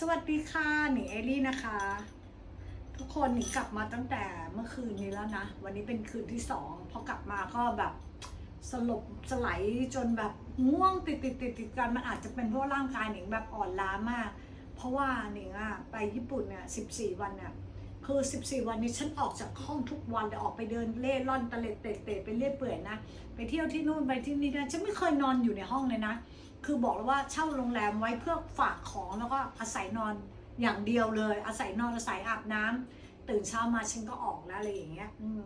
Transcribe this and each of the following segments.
สวัสดีค่ะหนิงเอลี่นะคะ ทุกคนหนิงกลับมาตั้งแต่เมื่อคืนนี้แล้วนะ วันนี้เป็นคืนที่สองพอกลับมาก็แบบสลบสไลด์จนแบบง่วงติดติดติดติดกันมันอาจจะเป็นเพราะร่างกายหนิงแบบอ่อนล้ามาก เพราะว่าหนิงอะไปญี่ปุ่นเนี่ยสิบสี่วันเนี่ย คือ 14 วันนี้ฉันออกจากห้องทุกวันเลยออกไปเดินเล่ร่อนตะเล็ดเตะเตะไปเรื่อยเปื่อยนะ ไปเที่ยวที่นู่นไปที่นี่นะฉันไม่เคยนอนอยู่ในห้องเลยนะ คือบอกเลยว่าเช่าโรงแรมไว้เพื่อฝากของแล้วก็อาศัยนอนอย่างเดียวเลย อาศัยนอนอาศัยอาบน้ำตื่นเช้ามาฉันก็ออกแล้วอะไรอย่างเงี้ย อืม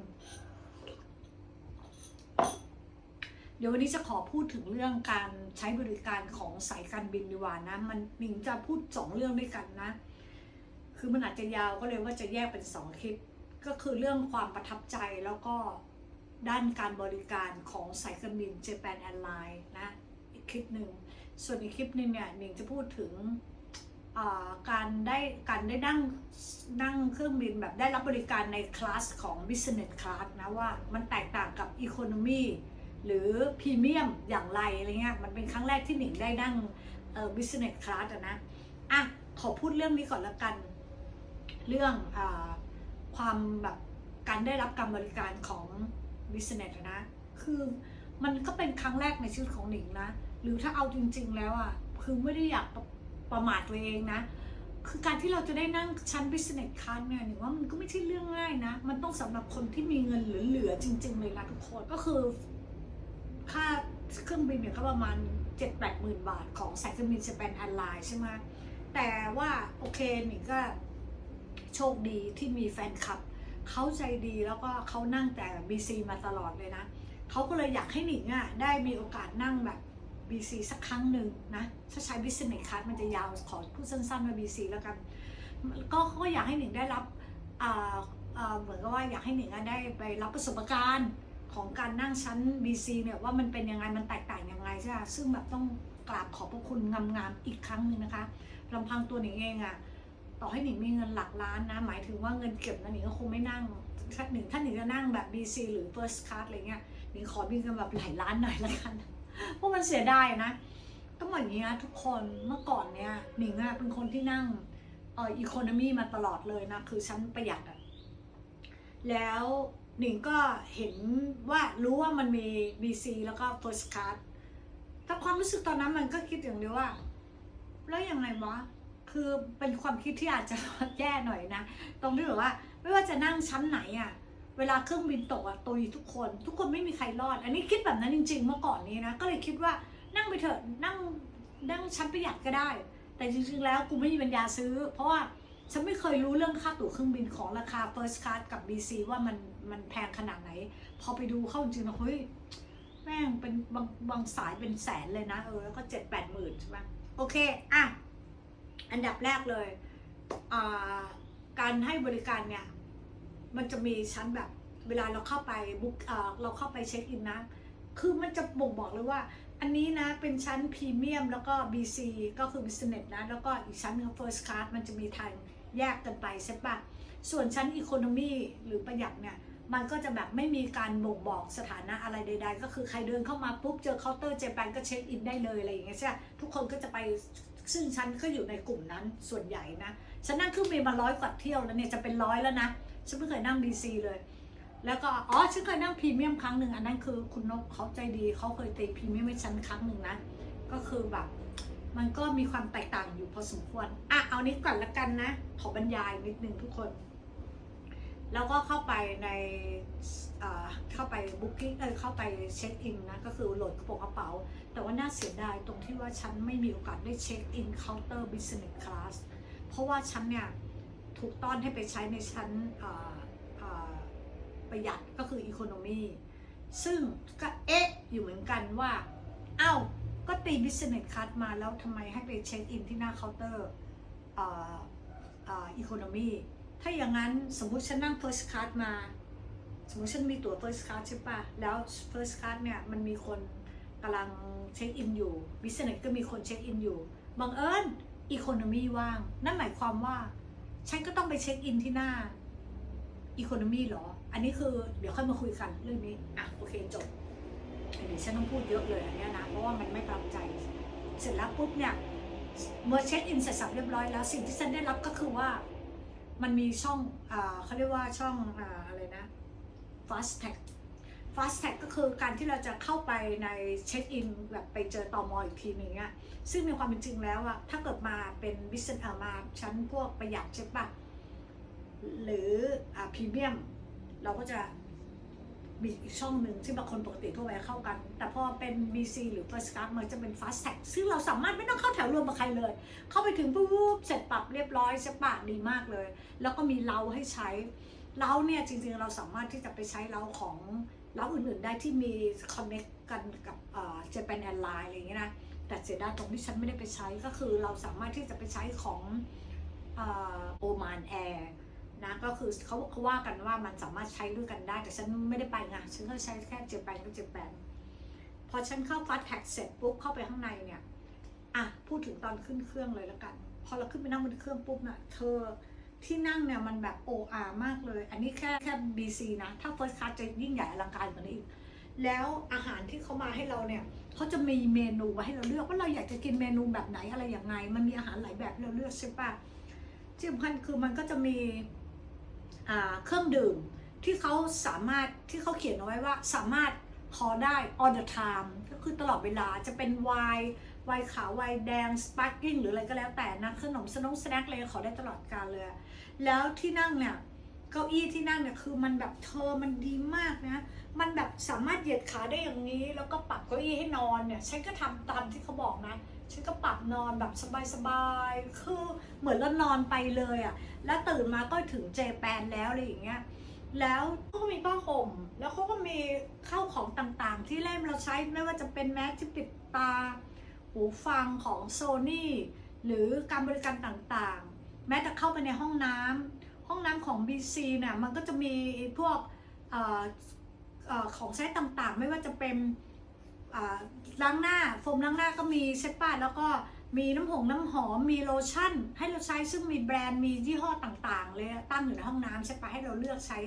เดี๋ยววันนี้จะขอพูดถึงเรื่องการใช้บริการของสายการบินดีกว่านะ มันมิงจะพูดสองเรื่องด้วยกันนะ คือมันอาจจะยาวก็เลยว่าจะแยกเป็นสองคลิป ก็คือเรื่องความประทับใจแล้วก็ด้านการบริการของสายการบิน Japan Airlines นะอีกคลิปหนึ่ง ส่วนอีกคลิปหนึ่งเนี่ยหนิงจะพูดถึงการได้การได้นั่งนั่งเครื่องบินแบบได้รับบริการในคลาสของ Business Class นะว่ามันแตกต่างกับ Economy หรือ Premium อย่างไรอะไรเงี้ยมันเป็นครั้งแรกที่หนิงได้นั่งเอ่อ Business Class นะอะขอพูดเรื่องนี้ก่อนละกัน เรื่องอความแบบการได้รับการบริการของ Business อะนะ คือมันก็เป็นครั้งแรกในชีวิตของหนิงนะ หรือถ้าเอาจริง ๆ แล้วอะ คือไม่ได้อยากประประมาทตัวเองนะ คือการที่เราจะได้นั่งชั้น business class เนี่ยหนิงว่ามันก็ไม่ใช่เรื่องง่ายนะ มันต้องสำหรับคนที่มีเงินเหลือๆจริง ๆ เลยนะทุกคน ก็คือค่าเครื่องบินเนี่ยก็ประมาณ 7 8หมื่นบาทของสายการบินสเปนแอร์ไลน์ใช่ไหมแต่ว่าโอเคหนิงก็ โชคดีที่มีแฟนคลับ เขาใจดีแล้วก็เขานั่งแต่ BC มาตลอดเลยนะเขาก็เลยอยากให้หนิงอะได้มีโอกาสนั่งแบบ BC สักครั้งหนึ่งนะถ้าใช้ business class มันจะยาวขอพูดสั้นๆว่า BC แล้วกัน ก็เขาก็อยากให้หนิงได้รับเหมือนกับว่าอยากให้หนิงอะได้ไปรับประสบการณ์ของการนั่งชั้น BC เนี่ยว่ามันเป็นยังไงมันแตกต่างยังไงใช่ไหมซึ่งแบบต้องกราบขอบพระคุณงามๆอีกครั้งหนึ่งนะคะลำพังตัวหนิงเองอะ ต่อให้หนิงมีเงินหลักล้านนะ หมายถึงว่าเงินเก็บนะหนิงก็คงไม่นั่งถ้าหนิงถ้าหนิงจะนั่งแบบ BC หรือ First Class อะไรเงี้ยหนิงขอมีเงินแบบหลายล้านหน่อยละกันเพราะมันเสียดายนะต้องบอกอย่างนี้นะทุกคนเมื่อก่อนเนี่ยหนิงอะเป็นคนที่นั่งเอ่ออีโคโนมีมาตลอดเลยนะคือชั้นประหยัดอะแล้วหนิงก็เห็นว่ารู้ว่ามันมี BC แล้วก็ First Class แต่ความรู้สึกตอนนั้นมันก็คิดอย่างเดียวว่า แล้วยังไงวะ คือเป็นความคิดที่อาจจะแย่หน่อยนะ ตรงที่แบบว่า ไม่ว่าจะนั่งชั้นไหนอะเวลาเครื่องบินตกอะตุยทุกคน ทุกคนไม่มีใครรอด อันนี้คิดแบบนั้นจริง ๆ เมื่อก่อนนี้นะ ก็เลยคิดว่านั่งไปเถอะนั่งนั่งชั้นประหยัดก็ได้ แต่จริง ๆ แล้วกูไม่มีปัญญาซื้อ เพราะว่าฉันไม่เคยรู้เรื่องค่าตั๋วเครื่องบินของราคา First Class กับ BC ว่ามันมันแพงขนาดไหน พอไปดูเข้าจริงๆนะเฮ้ยแม่งเป็นบางบางสายเป็นแสนเลยนะเออแล้วก็เจ็ดแปดหมื่นใช่ไหมโอเค อะ อันดับแรกเลยการให้บริการเนี่ย มันจะมีชั้นแบบเวลาเราเข้าไปบุ๊กเราเข้าไปเช็คอินนะ คือมันจะบ่งบอกเลยว่า อันนี้นะเป็นชั้นพรีเมียมแล้วก็ BC ก็คือ Business นะ แล้วก็อีกชั้นหนึง First Class มันจะมีทางแยกกันไปใช่ปะส่วนชั้น Economy หรือประหยัดเนี่ยมันก็จะแบบไม่มีการบ่งบอกสถานะอะไรใด ๆ ก็คือใครเดินเข้ามาปุ๊บเจอเคาน์เตอร์เจแปนก็เช็คอินได้เลยอะไรอย่างเงี้ยใช่ทุกคนก็จะไป ซึ่งฉันก็อยู่ในกลุ่มนั้นส่วนใหญ่นะ ฉันนั่งเครื่องบินมาร้อยกว่าเที่ยวแล้วเนี่ยจะเป็นร้อยแล้วนะ ฉันไม่เคยนั่งดีซีเลย แล้วก็ อ๋อ ฉันเคยนั่งพรีเมียมครั้งหนึ่งอันนั้นคือคุณนกเขาใจดีเขาเคยตีพรีเมียมให้ฉันครั้งหนึ่งนะ ก็คือแบบ มันก็มีความแตกต่างอยู่พอสมควร อะ เอานี้ก่อนละกันนะ ขอบรรยายนิดนึงทุกคน แล้วก็เข้าไปในเอ่อเข้าไปบุ๊กิ้งเออเข้าไปเช็คอินนะ ก็คือโหลดกระเป๋ากระเป๋า แต่ว่าน่าเสียดายตรงที่ว่าฉันไม่มีโอกาสได้เช็คอินเคาน์เตอร์บิสเนสคลาสเพราะว่าฉันเนี่ยถูกต้อนให้ไปใช้ในชั้นเอ่อเอ่อประหยัดก็คืออีโคโนมีซึ่งก็เอ๊ะอยู่เหมือนกันว่าเอ้าก็ตีบิสเนสคัสมาแล้วทำไมให้ไปเช็คอินที่หน้าเคาน์เตอร์อีโคโนมี ถ้าอย่างนั้นสมมุติฉันนั่ง First Class มา สมมติฉันมีตั๋ว First Class ใช่ปะแล้ว First Class เนี่ยมันมีคนกำลังเช็คอินอยู่ Business ก็มีคนเช็คอินอยู่บังเอิญอีโคโนมีว่าง นั่นหมายความว่า ฉันก็ต้องไปเช็คอินที่หน้าอีโคโนมีหรอ อันนี้คือเดี๋ยวค่อยมาคุยกันเรื่องนี้ อะ โอเคจบอันนี้ฉันต้องพูดเยอะเลยอันนี้นะ เพราะว่ามันไม่ประทับใจ เสร็จแล้วปุ๊บเนี่ย เมื่อเช็คอินเสร็จสับเรียบร้อยแล้ว สิ่งที่ฉันได้รับก็คือว่า มันมีช่องอเขาเรียกว่าช่องออะไรนะ fast tag fast tag ก็คือการที่เราจะเข้าไปในเช็คอินแบบไปเจอต่อมออีกทีหนึ่งอะซึ่งในความเป็นจริงแล้วอะถ้าเกิดมาเป็นบิสเนสมาชั้นพวกประหยัดใช่ปะหรืออพรีเมียมเราก็จะ มีอีกช่องหนึ่งที่บางคนปกติทั่วไปเข้ากัน แต่พอเป็น BC หรือ First Class มันจะเป็น Fast Tag ซึ่งเราสามารถไม่ต้องเข้าแถวรวมกับใครเลย เข้าไปถึงปุ๊บเสร็จปรับเรียบร้อยใช่ปะดีมากเลย แล้วก็มีเล้าให้ใช้เล้าเนี่ยจริงๆเราสามารถที่จะไปใช้เล้าของเล้าอื่นๆได้ที่มี connect กันกับเอ่อ Japan Airlines อะไรอย่างเงี้ยนะแต่เสียดายตรงที่ฉันไม่ได้ไปใช้ก็คือเราสามารถที่จะไปใช้ของโอมานแอร์ นะก็คือเขาเขาว่ากันว่ามันสามารถใช้ด้วยกันได้ แต่ฉันไม่ได้ไปไงฉันก็ใช้แค่เจแปนก็เจแปนพอฉันเข้าฟาสแท็กเสร็จปุ๊บเข้าไปข้างในเนี่ยอะพูดถึงตอนขึ้นเครื่องเลยแล้วกัน พอเราขึ้นไปนั่งบนเครื่องปุ๊บน่ะเธอที่นั่งเนี่ยมันแบบโออามากเลย อันนี้แค่แค่ BC นะ ถ้า First Class จะยิ่งใหญ่อลังการกว่านี้อีก แล้วอาหารที่เขามาให้เราเนี่ยเขาจะมีเมนูมาให้เราเลือกว่าเราอยากจะกินเมนูแบบไหนอะไรอย่างไง มันมีอาหารหลายแบบให้เราเลือกใช่ปะที่สำคัญคือมันก็จะมี เครื่องดื่มที่เขาสามารถที่เขาเขียนเอาไว้ว่าสามารถขอได้ all the time ก็คือตลอดเวลาจะเป็นไวน์ไวน์ขาวไวน์แดงสปาร์กิ้งหรืออะไรก็แล้วแต่นะขนมสนงสแน็คอะไรขอได้ตลอดกาลเลย แล้วที่นั่งเนี่ยเก้าอี้ที่นั่งเนี่ยคือมันแบบเธอมันดีมากนะ มันแบบสามารถเหยียดขาได้อย่างนี้ แล้วก็ปรับเก้าอี้ให้นอนเนี่ยฉันก็ทำตามที่เขาบอกนะ ฉันก็ปรับนอนแบบสบายๆ คือเหมือนเรานอนไปเลยอะ่ะ แล้วตื่นมาก็ถึงเจแปนแล้วอะไรอย่างเงี้ย แล้วเขาก็มีผ้าห่ม แล้วเขาก็มีข้าวของต่างๆ ที่เล่มเราใช้ไม่ว่าจะเป็นแมสที่ปิดตา หูฟังของโซนี่หรือการบริการต่างๆ แม้แต่เข้าไปในห้องน้ำห้องน้ำของ BC เนี่ยมันก็จะมีพวกอออของใช้ต่างๆ ไม่ว่าจะเป็น ล้างหน้าโฟมล้างหน้าก็มีใช่ป่ะแล้วก็มีน้ำหงน้ำหอมมีโลชั่น ให้เราใช้ซึ่งมีแบรนด์มียี่ห้อต่างๆ เลยตั้งอยู่ในห้องน้ำใช่ป่ะให้เราเลือกใช้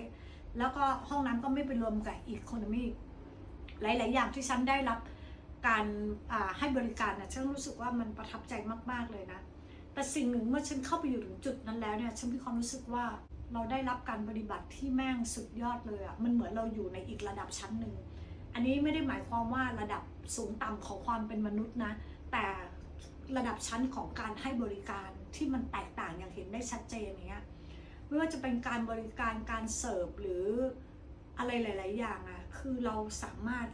แล้วก็ห้องน้ำก็ไม่ไปรวมกับอีโคนมีหลาย ๆ อย่างที่ฉันได้รับการให้บริการนะฉันรู้สึกว่ามันประทับใจมากๆเลยนะ แต่สิ่งหนึ่งเมื่อฉันเข้าไปอยู่ถึงจุดนั้นแล้วเนี่ยฉันมีความรู้สึกว่าเราได้รับการปฏิบัติที่แม่งสุดยอดเลยอะ่ะมันเหมือนเราอยู่ในอีกระดับชั้นหนึ่ง อันนี้ไม่ได้หมายความว่าระดับสูงต่ำของความเป็นมนุษย์นะ แต่ระดับชั้นของการให้บริการที่มันแตกต่างอย่างเห็นได้ชัดเจนเงี้ยไม่ว่าจะเป็นการบริการการเสิร์ฟหรืออะไรหลาย ๆ อย่างอะ่ะคือเราสามารถ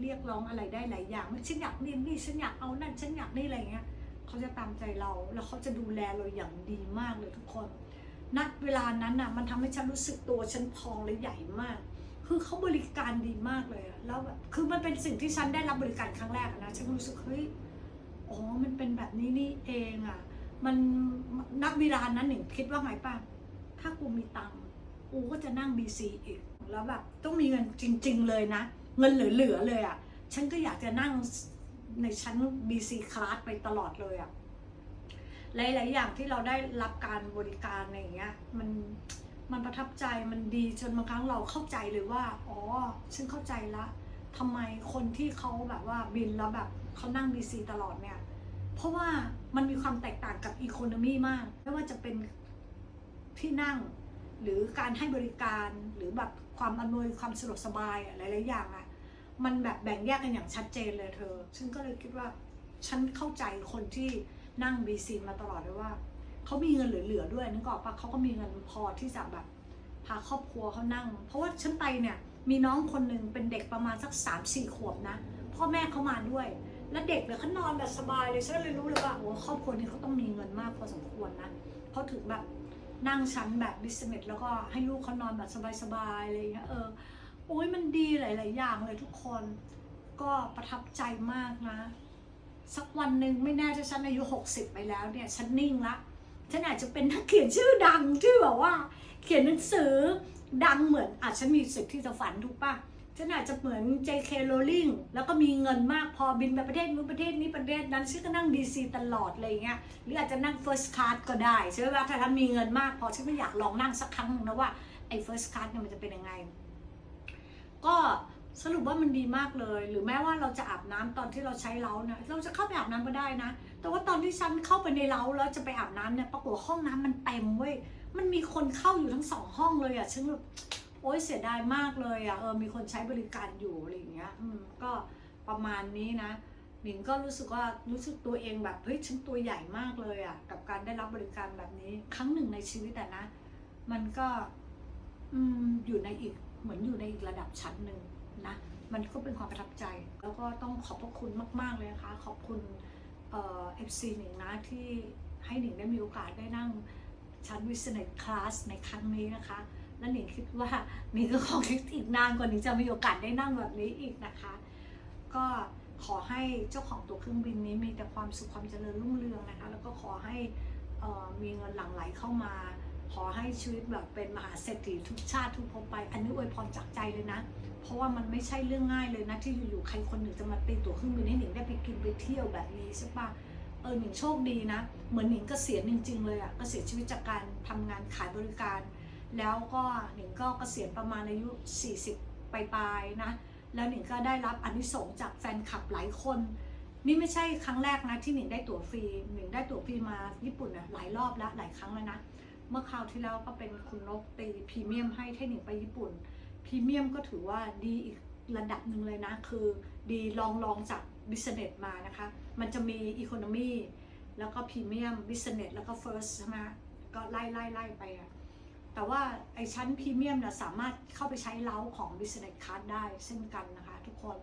เรียกร้องอะไรได้หลายอย่างฉันอยากนี่นี่ฉันอยากเอานั่นฉันอยากนี่อะไรเงี้ยเขาจะตามใจเราแล้วเขาจะดูแลเราอย่างดีมากเลยทุกคนณเวลานั้นน่ะมันทำให้ฉันรู้สึกตัวฉันพองและใหญ่มาก คือเขาบริการดีมากเลยอะแล้วแบบคือมันเป็นสิ่งที่ฉันได้รับบริการครั้งแรกอะนะฉันรู้สึกเฮ้ยอ๋อมันเป็นแบบนี้นี่เองอะมันนักเวลานั้นหนึ่งคิดว่าไงป้าถ้ากูมีตังกูก็จะนั่งบีซีอีกแล้วแบบต้องมีเงินจริง ๆ เลยนะ เงินเหลือๆเลยอะฉันก็อยากจะนั่งในชั้น BC Class ไปตลอดเลยอะหลาย ๆ อย่างที่เราได้รับการบริการอะไรอย่างเงี้ย มัน มันประทับใจมันดีจนบางครั้งเราเข้าใจเลยว่า อ๋อ ฉันเข้าใจละทำไมคนที่เขาแบบว่าบินแล้วแบบเขานั่ง BC ตลอดเนี่ย เพราะว่ามันมีความแตกต่างกับอีโคโนมีมาก ไม่ว่าจะเป็นที่นั่ง หรือการให้บริการหรือแบบความอำนวยความสะดวกสบายอะหลายๆอย่างอะมันแบบแบ่งแยกกันอย่างชัดเจนเลยเธอ ฉันก็เลยคิดว่า ฉันเข้าใจคนที่นั่ง BC มาตลอดเลยว่า เขามีเงินเหลือๆด้วยนึกออกปะเขาก็มีเงินพอที่จะแบบพาครอบครัวเขานั่ง เพราะว่าฉันไปเนี่ยมีน้องคนหนึ่งเป็นเด็กประมาณสักสามสี่ขวบนะ พ่อแม่เขามาด้วย แล้วเด็กเนี่ยเขานอนแบบสบายเลยฉันเลยรู้เลยว่าโอ้ครอบครัวนี้เขาต้องมีเงินมากพอสมควรนะเขาถึงแบบนั่งชั้นแบบบิสเนสแล้วก็ให้ลูกเขานอนแบบสบายๆอะไรอย่างเงี้ยเออโอ้ยมันดีหลาย ๆ อย่างเลยทุกคนก็ประทับใจมากนะ สักวันหนึ่งไม่แน่ถ้าฉันอายุ 60 ไปแล้วเนี่ย ฉันนิ่งละ ฉันอาจจะเป็นนักเขียนชื่อดังที่แบบว่า เขียนหนังสือดังเหมือนอาจฉันมีสิทธิ์ที่จะฝันถูกปะฉันอาจจะเหมือน J.K. Rowling แล้วก็มีเงินมากพอบินไปประเทศนู้นประเทศนี้ประเทศนั้นฉันก็นั่ง DC ตลอดอะไรเงี้ยหรืออาจจะนั่ง First Class ก็ได้ใช่ไหมว่าถ้าฉันมีเงินมากพอฉันไม่อยากลองนั่งสักครั้งหนึงนะว่าไอ้ First Class เนี่ยมันจะเป็นยังไง ก็ สรุปว่ามันดีมากเลย หรือแม้ว่าเราจะอาบน้ำตอนที่เราใช้เล้านะเราจะเข้าไปอาบน้ำก็ได้นะ แต่ว่าตอนที่ฉันเข้าไปในเล้าแล้วจะไปอาบน้ำเนี่ยปรากฏห้องน้ำมันเต็มเว้ยมันมีคนเข้าอยู่ทั้งสองห้องเลยอะฉันแบบโอ๊ยเสียดายมากเลยอะเออมีคนใช้บริการอยู่อะไรอย่างเงี้ยอืมก็ประมาณนี้นะหนิงก็รู้สึกว่ารู้สึกตัวเองแบบเฮ้ยฉันตัวใหญ่มากเลยอะกับการได้รับบริการแบบนี้ ครั้งหนึ่งในชีวิตอะนะ มันก็อืมอยู่ในอีกเหมือนอยู่ในอีกระดับชั้นหนึ่ง นะมันก็เป็นความประทับใจ แล้วก็ต้องขอบพระคุณมาก ๆ เลยนะคะ ขอบคุณเอฟซีหนิงนะที่ให้หนิงได้มีโอกาสได้นั่งชั้นวิสเนตคลาสในครั้งนี้นะคะ และหนิงคิดว่าหนิงก็คงคิดอีกนานกว่านิงจะมีโอกาสได้นั่งแบบนี้อีกนะคะ ก็ขอให้เจ้าของตัวเครื่องบินนี้มีแต่ความสุขความเจริญรุ่งเรืองนะคะ แล้วก็ขอให้มีเงินหลั่งไหลเข้ามา ขอให้ชีวิตแบบเป็นมหาเศรษฐีทุกชาติทุกภพไป อันนี้อวยพรจากใจเลยนะ เพราะว่ามันไม่ใช่เรื่องง่ายเลยนะ ที่อยู่ๆใครคนหนึ่งจะมาตีตั๋วเครื่องบินให้หนิงได้ไปกินไปเที่ยวแบบนี้ใช่ปะเออหนิงโชคดีนะ เหมือนหนิงก็เกษียจริง ๆ เลยอะเกษียชีวิตจากการทำงานขายบริการ แล้วก็หนิงก็เกษียณประมาณอายุ 40 ปลายๆนะ แล้วหนิงก็ได้รับอานิสงส์จากแฟนคลับหลายคนนี่ไม่ใช่ครั้งแรกนะที่หนิงได้ตั๋วฟรีหนิงได้ตั๋วฟรีมาญี่ปุ่นอะหลายรอบแล้วหลายครั้งแล้วนะ เมื่อคราวที่แล้วก็เป็นคุณนกตีพรีเมียมให้ให้หนิงไปญี่ปุ่นพรีเมียมก็ถือว่าดีอีกระดับหนึ่งเลยนะ คือดีลองลองจากบิสเนสมานะคะ มันจะมีอีโคโนมีแล้วก็พรีเมียมบิสเนสแล้วก็เฟิร์สใช่ไหมก็ไล่ไล่ไล่ไปอะแต่ว่าไอชั้นพรีเมียมเนี่ยสามารถเข้าไปใช้เล้าของ Business Card ได้เช่นกันนะคะ ทุกคน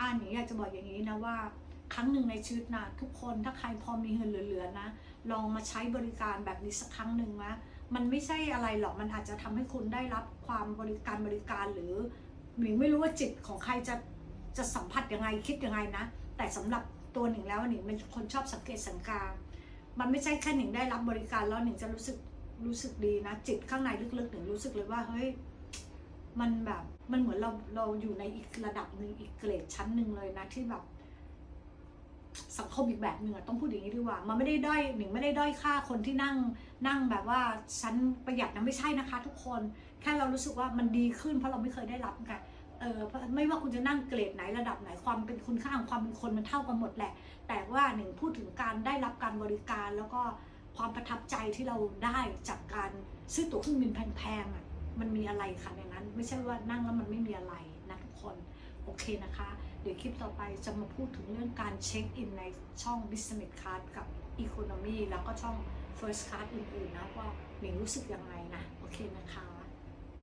อ่านนิงอยากจะบอกอย่างนี้นะว่า ครั้งหนึ่งในชีวิตนะทุกคนถ้าใครพอมีเงินเหลือๆนะ ลองมาใช้บริการแบบนี้สักครั้งหนึ่งนะมันไม่ใช่อะไรหรอกมันอาจจะทำให้คุณได้รับความบริการบริการหรือหนิงไม่รู้ว่าจิตของใครจะจะสัมผัสยังไงคิดยังไงนะ แต่สำหรับตัวหนิงแล้วหนิงเป็นคนชอบสังเกตสังการมันไม่ใช่แค่หนิงได้รับบริการแล้วหนิงจะรู้สึกรู้สึกดีนะ จิตข้างในลึกๆหนิงรู้สึกเลยว่าเฮ้ยมันแบบมันเหมือนเราเราอยู่ในอีกระดับหนึ่งอีกเกรดชั้นหนึ่งเลยนะที่แบบ สังคมอีกแบบหนึ่งอะต้องพูดอย่างนี้ดีกว่า มันไม่ได้ด้อยหนิงไม่ได้ด้อยค่าคนที่นั่งนั่งแบบว่าฉันประหยัดนะไม่ใช่นะคะ ทุกคนแค่เรารู้สึกว่ามันดีขึ้นเพราะเราไม่เคยได้รับไงเออไม่ว่าคุณจะนั่งเกรดไหนระดับไหนความเป็นคุณค่าของความเป็นคนมันเท่ากันหมดแหละ แต่ว่าหนึ่งพูดถึงการได้รับการบริการแล้วก็ความประทับใจที่เราได้จากการซื้อตั๋วเครื่องบินแพงๆอะมันมีอะไรคะในนั้น ไม่ใช่ว่านั่งแล้วมันไม่มีอะไรนะทุกคนโอเคนะคะ ดี๋ยวคลิปต่อไปจะมาพูดถึงเรื่องการเช็คอินในช่อง Business Card กับ Economy แล้วก็ช่อง First Card อื่นๆนะว่าหนิงรู้สึกยังไงนะ โอเคนะคะ